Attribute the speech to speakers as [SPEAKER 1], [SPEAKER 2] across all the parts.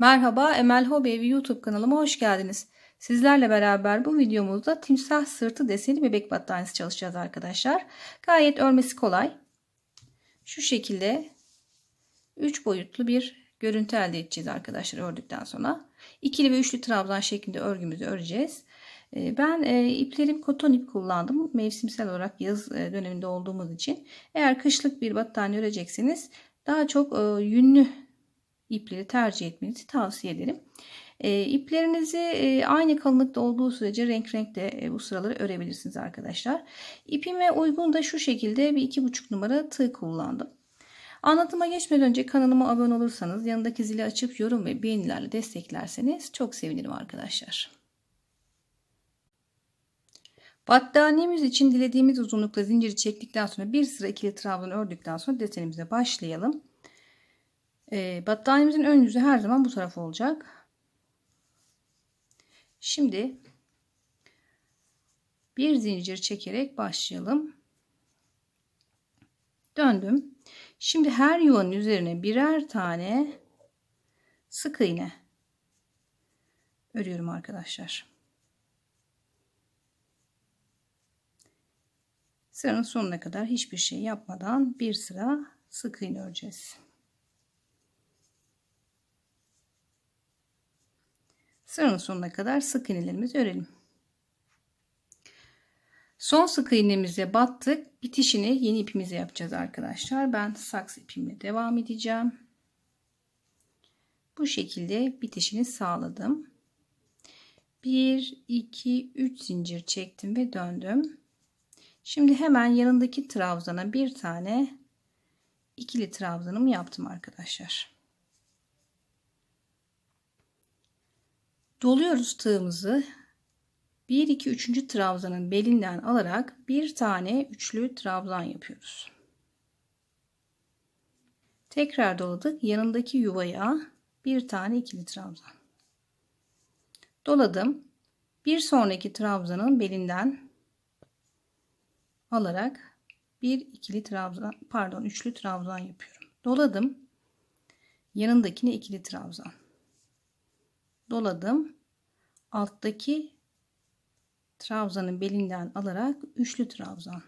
[SPEAKER 1] Merhaba Emel Hobi Evi YouTube kanalıma hoş geldiniz. Sizlerle beraber bu videomuzda timsah sırtı deseni bebek battaniyesi çalışacağız arkadaşlar. Gayet örmesi kolay. Şu şekilde 3 boyutlu bir görüntü elde edeceğiz arkadaşlar ördükten sonra. İkili ve üçlü trabzan şeklinde örgümüzü öreceğiz. Ee, ben e, iplerim koton ip kullandım. Mevsimsel olarak yaz e, döneminde olduğumuz için. Eğer kışlık bir battaniye örecekseniz daha çok e, yünlü ipleri tercih etmenizi tavsiye ederim. E, iplerinizi e, aynı kalınlıkta olduğu sürece renk renk de e, bu sıraları örebilirsiniz arkadaşlar. İpime uygun da şu şekilde bir iki buçuk numara tığ kullandım. Anlatıma geçmeden önce kanalıma abone olursanız yanındaki zili açıp yorum ve beğenilerle desteklerseniz çok sevinirim arkadaşlar. Battaniyemiz için dilediğimiz uzunlukta zinciri çektikten sonra bir sıra ikili trabzan ördükten sonra desenimize başlayalım. E, battaniyemizin ön yüzü her zaman bu taraf olacak. Şimdi bir zincir çekerek başlayalım. Döndüm. Şimdi her yuvanın üzerine birer tane sık iğne örüyorum arkadaşlar. Sıranın sonuna kadar hiçbir şey yapmadan bir sıra sık iğne öreceğiz. Sıranın sonuna kadar sık iğnelerimizi örelim. Son sık iğnemize battık. Bitişini yeni ipimize yapacağız arkadaşlar. Ben saks ipimle devam edeceğim. Bu şekilde bitişini sağladım. 1, 2, 3 zincir çektim ve döndüm. Şimdi hemen yanındaki trabzana bir tane ikili trabzanımı yaptım arkadaşlar. Doluyoruz tığımızı. 1 2 3. trabzanın belinden alarak bir tane üçlü trabzan yapıyoruz. Tekrar doladık. Yanındaki yuvaya bir tane ikili trabzan. Doladım. Bir sonraki trabzanın belinden alarak bir ikili trabzan pardon üçlü trabzan yapıyorum. Doladım. Yanındakine ikili trabzan doladım. Alttaki trabzanın belinden alarak üçlü trabzan.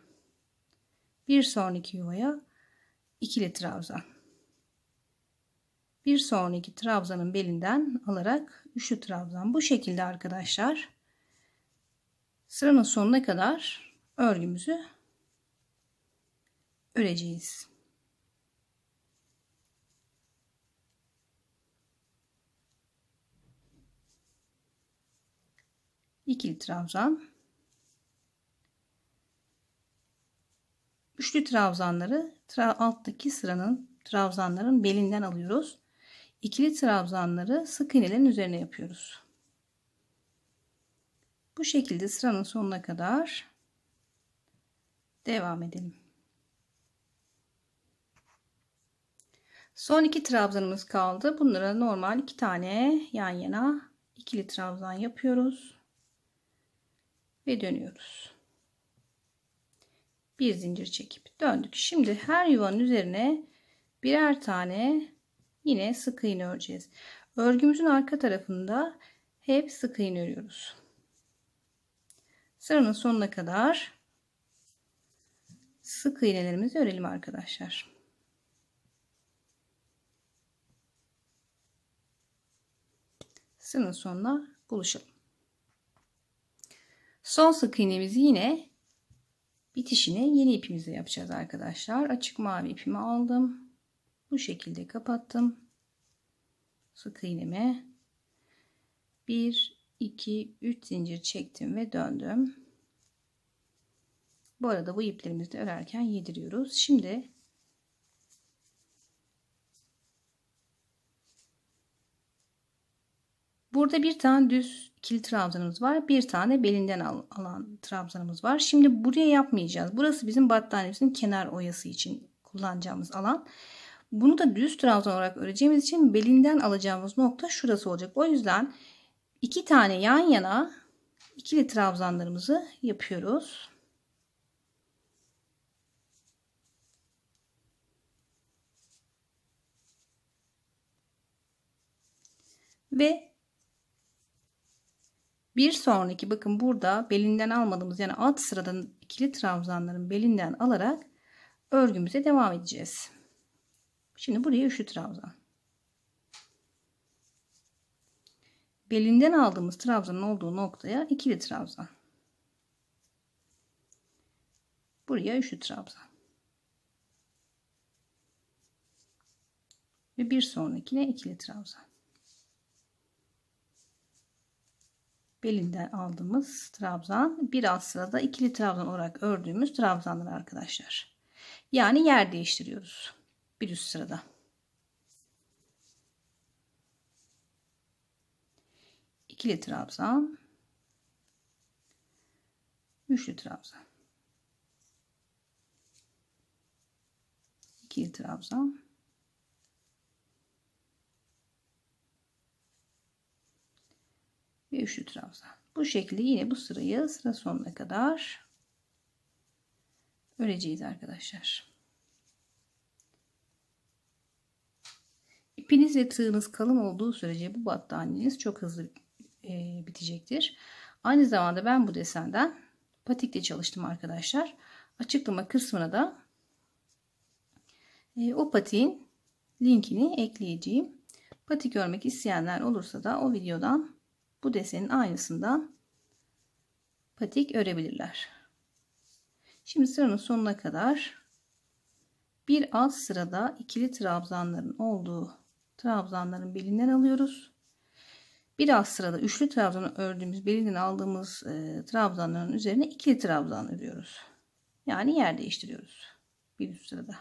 [SPEAKER 1] Bir sonraki yuvaya ikili trabzan. Bir sonraki trabzanın belinden alarak üçlü trabzan. Bu şekilde arkadaşlar sıranın sonuna kadar örgümüzü öreceğiz. İkili trabzan üçlü trabzanları tra alttaki sıranın trabzanların belinden alıyoruz. İkili trabzanları sık iğnelerin üzerine yapıyoruz. Bu şekilde sıranın sonuna kadar devam edelim. Son iki trabzanımız kaldı. Bunlara normal iki tane yan yana ikili trabzan yapıyoruz ve dönüyoruz. Bir zincir çekip döndük. Şimdi her yuvanın üzerine birer tane yine sık iğne öreceğiz. Örgümüzün arka tarafında hep sık iğne örüyoruz. Sıranın sonuna kadar sık iğnelerimizi örelim arkadaşlar. Sıranın sonuna buluşalım. Son sık iğnemizi yine bitişini yeni ipimizle yapacağız arkadaşlar. Açık mavi ipimi aldım. Bu şekilde kapattım. Sık iğnemi 1 2 3 zincir çektim ve döndüm. Bu arada bu iplerimizi de örerken yediriyoruz. Şimdi Burada bir tane düz ikili trabzanımız var. Bir tane belinden al, alan trabzanımız var. Şimdi buraya yapmayacağız. Burası bizim battaniyemizin kenar oyası için kullanacağımız alan. Bunu da düz trabzan olarak öreceğimiz için belinden alacağımız nokta şurası olacak. O yüzden iki tane yan yana ikili trabzanlarımızı yapıyoruz. Ve bir sonraki bakın burada belinden almadığımız yani alt sıradan ikili trabzanların belinden alarak örgümüze devam edeceğiz. Şimdi buraya üçlü trabzan. Belinden aldığımız trabzanın olduğu noktaya ikili trabzan. Buraya üçlü trabzan. Ve bir sonrakine ikili trabzan. Belinden aldığımız trabzan bir alt sırada ikili trabzan olarak ördüğümüz trabzanlar arkadaşlar. Yani yer değiştiriyoruz. Bir üst sırada. ikili trabzan, üçlü trabzan, ikili trabzan, ve üçlü trabzan. Bu şekilde yine bu sırayı sıra sonuna kadar öreceğiz arkadaşlar. İpiniz ve tığınız kalın olduğu sürece bu battaniyeniz çok hızlı e, bitecektir. Aynı zamanda ben bu desenden patikle çalıştım arkadaşlar. Açıklama kısmına da e, o patiğin linkini ekleyeceğim. Patik örmek isteyenler olursa da o videodan bu desenin aynısından patik örebilirler. Şimdi sıranın sonuna kadar bir alt sırada ikili trabzanların olduğu trabzanların belinden alıyoruz. Bir alt sırada üçlü trabzanı ördüğümüz belinden aldığımız e, trabzanların üzerine ikili trabzan örüyoruz. Yani yer değiştiriyoruz. Bir üst sırada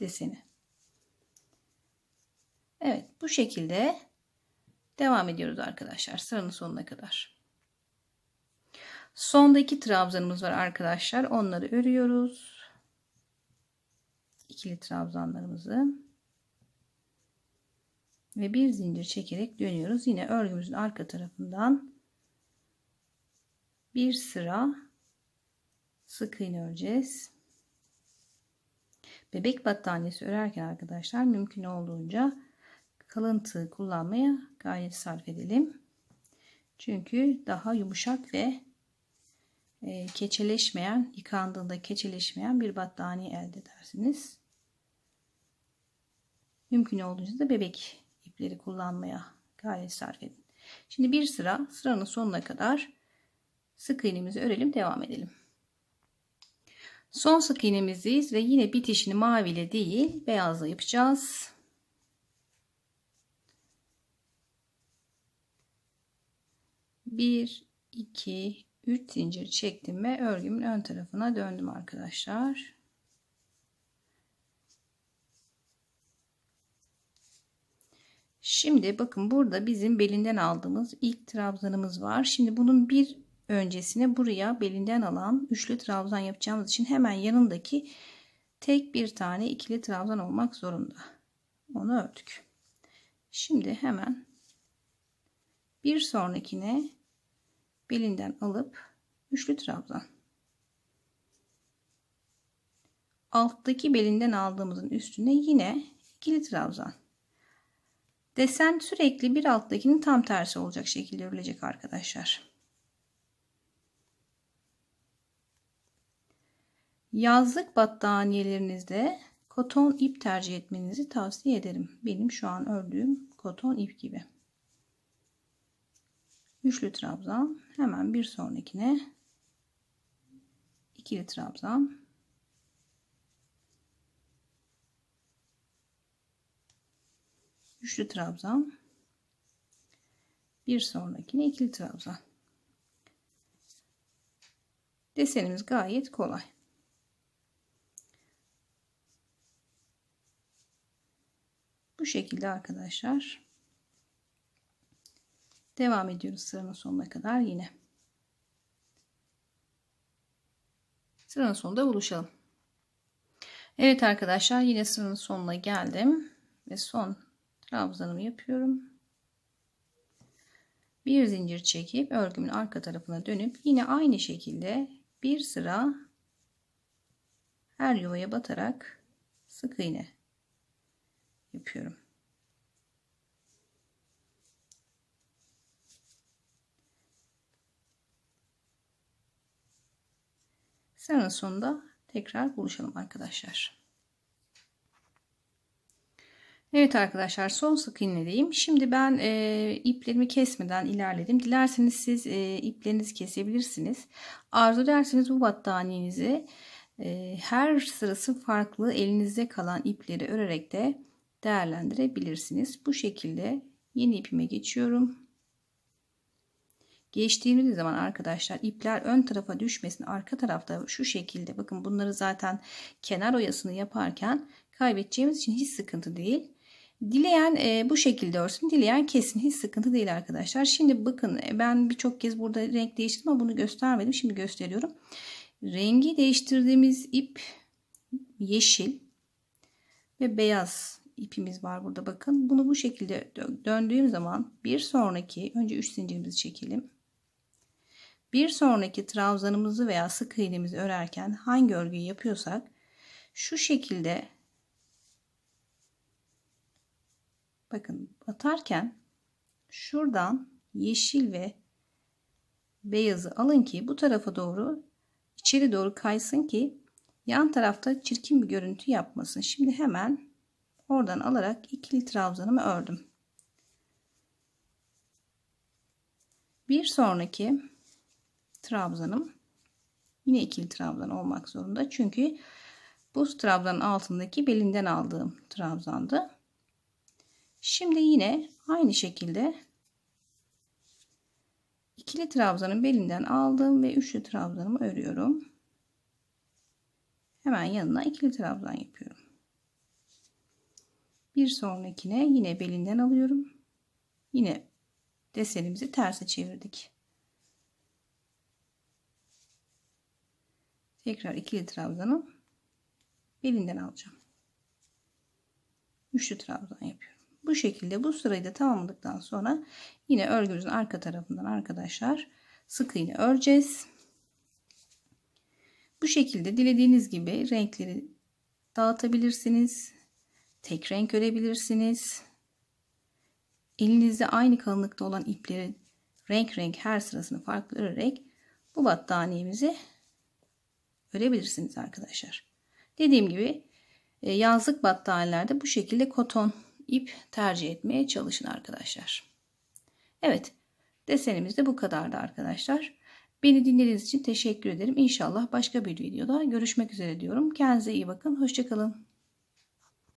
[SPEAKER 1] deseni. Evet bu şekilde devam ediyoruz arkadaşlar sıranın sonuna kadar. Sonda iki trabzanımız var arkadaşlar. Onları örüyoruz. İkili trabzanlarımızı ve bir zincir çekerek dönüyoruz. Yine örgümüzün arka tarafından bir sıra sık iğne öreceğiz. Bebek battaniyesi örerken arkadaşlar mümkün olduğunca kalın tığ kullanmaya gayret sarf edelim. Çünkü daha yumuşak ve e, keçeleşmeyen, yıkandığında keçeleşmeyen bir battaniye elde edersiniz. Mümkün olduğunca da bebek ipleri kullanmaya gayret sarf edin. Şimdi bir sıra sıranın sonuna kadar sık iğnemizi örelim devam edelim. Son sık iğnemizdeyiz ve yine bitişini mavi ile değil beyazla yapacağız. Bir, iki, üç zincir çektim ve örgümün ön tarafına döndüm arkadaşlar. Şimdi bakın burada bizim belinden aldığımız ilk trabzanımız var. Şimdi bunun bir öncesine buraya belinden alan üçlü trabzan yapacağımız için hemen yanındaki tek bir tane ikili trabzan olmak zorunda. Onu ördük. Şimdi hemen bir sonrakine belinden alıp üçlü trabzan. Alttaki belinden aldığımızın üstüne yine ikili trabzan. Desen sürekli bir alttakinin tam tersi olacak şekilde örülecek arkadaşlar. Yazlık battaniyelerinizde koton ip tercih etmenizi tavsiye ederim. Benim şu an ördüğüm koton ip gibi. Üçlü trabzan. Hemen bir sonrakine ikili trabzan. Üçlü trabzan. Bir sonrakine ikili trabzan. Desenimiz gayet kolay. Bu şekilde arkadaşlar devam ediyoruz sıranın sonuna kadar yine sıranın sonunda buluşalım Evet arkadaşlar yine sıranın sonuna geldim ve son trabzanımı yapıyorum. Bir zincir çekip örgümün arka tarafına dönüp yine aynı şekilde bir sıra her yuvaya batarak sık iğne yapıyorum. Sıranın sonunda tekrar buluşalım arkadaşlar. Evet arkadaşlar son sık iğnedeyim. Şimdi ben e, iplerimi kesmeden ilerledim. Dilerseniz siz e, iplerinizi kesebilirsiniz. Arzu ederseniz bu battaniyenizi e, her sırası farklı elinizde kalan ipleri örerek de değerlendirebilirsiniz. Bu şekilde yeni ipime geçiyorum. Geçtiğimiz zaman arkadaşlar ipler ön tarafa düşmesin. Arka tarafta şu şekilde bakın bunları zaten kenar oyasını yaparken kaybedeceğimiz için hiç sıkıntı değil. Dileyen e, bu şekilde örsün. Dileyen kesin. Hiç sıkıntı değil arkadaşlar. Şimdi bakın e, ben birçok kez burada renk değiştirdim ama bunu göstermedim. Şimdi gösteriyorum. Rengi değiştirdiğimiz ip yeşil ve beyaz ipimiz var burada bakın. Bunu bu şekilde döndüğüm zaman bir sonraki önce 3 zincirimizi çekelim. Bir sonraki trabzanımızı veya sık iğnemizi örerken hangi örgüyü yapıyorsak şu şekilde bakın batarken şuradan yeşil ve beyazı alın ki bu tarafa doğru içeri doğru kaysın ki yan tarafta çirkin bir görüntü yapmasın. Şimdi hemen oradan alarak ikili trabzanımı ördüm. Bir sonraki trabzanım yine ikili trabzan olmak zorunda. Çünkü bu trabzanın altındaki belinden aldığım trabzandı. Şimdi yine aynı şekilde ikili trabzanın belinden aldım ve üçlü trabzanımı örüyorum. Hemen yanına ikili trabzan yapıyorum. Bir sonrakine yine belinden alıyorum. Yine desenimizi terse çevirdik. Tekrar ikili trabzanı belinden alacağım. Üçlü trabzan yapıyorum. Bu şekilde bu sırayı da tamamladıktan sonra yine örgümüzün arka tarafından arkadaşlar sık iğne öreceğiz. Bu şekilde dilediğiniz gibi renkleri dağıtabilirsiniz. Tek renk örebilirsiniz. Elinizde aynı kalınlıkta olan ipleri renk renk her sırasını farklı örerek bu battaniyemizi örebilirsiniz arkadaşlar. Dediğim gibi e, yazlık battaniyelerde bu şekilde koton ip tercih etmeye çalışın arkadaşlar. Evet desenimiz de bu kadardı arkadaşlar. Beni dinlediğiniz için teşekkür ederim. İnşallah başka bir videoda görüşmek üzere diyorum. Kendinize iyi bakın. Hoşçakalın.